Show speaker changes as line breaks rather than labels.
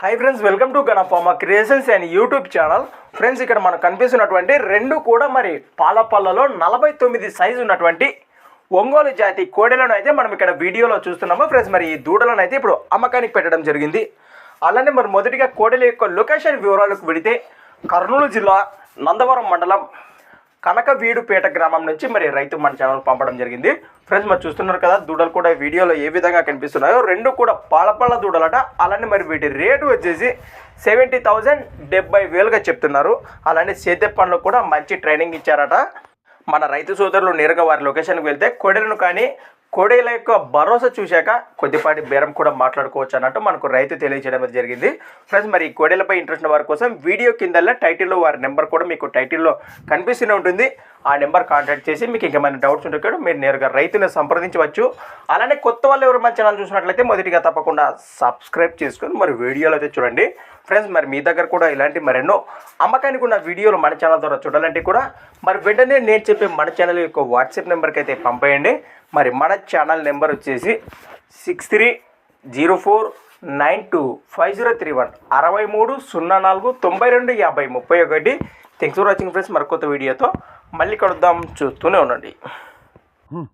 Hi friends welcome to Ganapamma creations and YouTube channel friends ఇక్కడ మనకు కనిపిస్తున్నటువంటి రెండు కూడా మరి పాలపల్లలో నలభై తొమ్మిది సైజు ఉన్నటువంటి ఒంగోలు జాతి కోడెలను అయితే మనం ఇక్కడ వీడియోలో చూస్తున్నాము. ఫ్రెండ్స్ మరి ఈ దూడలను అయితే ఇప్పుడు అమ్మకానికి పెట్టడం జరిగింది. అలానే మరి మొదటిగా కోడెల యొక్క లొకేషన్ వివరాలకు వెళితే కర్నూలు జిల్లా నందవరం మండలం కనకవీడుపేట గ్రామం నుంచి మరి రైతు మన ఛానల్ పంపడం జరిగింది. ఫ్రెండ్స్ మరి చూస్తున్నారు కదా దూడలు కూడా వీడియోలో ఏ విధంగా కనిపిస్తున్నాయో. రెండు కూడా పాలపళ్ళ దూడలట. అలానే మరి వీటి రేటు వచ్చేసి సెవెంటీ థౌజండ్ డెబ్బై వేలుగా చెప్తున్నారు. అలానే సేద్య పనులు కూడా మంచి ట్రైనింగ్ ఇచ్చారట. మన రైతు సోదరులు నేరుగా వారి లొకేషన్కి వెళ్తే కొడలను కానీ కోడేల యొక్క భరోసా చూశాక కొద్దిపాటి బేరం కూడా మాట్లాడుకోవచ్చు అన్నట్టు మనకు రైతు తెలియజేయడం జరిగింది. ఫ్రెండ్స్ మరి ఈ కోడేలపై ఇంట్రెస్ట్ ఉన్న వారి కోసం వీడియో కిందల్లా టైటిల్లో వారి నెంబర్ కూడా మీకు టైటిల్లో కనిపిస్తూనే ఉంటుంది. ఆ నెంబర్ కాంటాక్ట్ చేసి మీకు ఇంకేమైనా డౌట్స్ ఉంటే కూడా మీరు నేరుగా రైతుని సంప్రదించవచ్చు. అలానే కొత్త వాళ్ళు ఎవరు మన ఛానల్ చూసినట్లయితే మొదటిగా తప్పకుండా సబ్స్క్రైబ్ చేసుకొని మరి వీడియోలు అయితే చూడండి. ఫ్రెండ్స్ మరి మీ దగ్గర కూడా ఇలాంటి మరెన్నో అమ్మకానికి ఉన్న వీడియోలు మన ఛానల్ ద్వారా చూడాలంటే కూడా మరి వెంటనే నేను చెప్పే మన ఛానల్ యొక్క వాట్సాప్ నెంబర్కి అయితే పంపేయండి. మరి మన ఛానల్ నెంబర్ వచ్చేసి six three zero four nine two five zero three one అరవై మూడు సున్నా నాలుగు తొంభై రెండు యాభై ముప్పై ఒకటి. థ్యాంక్స్ ఫర్ వాచింగ్ ఫ్రెండ్స్ మరొక వీడియోతో మళ్ళీ కడుద్దాం చూస్తూనే ఉండండి. Hmm.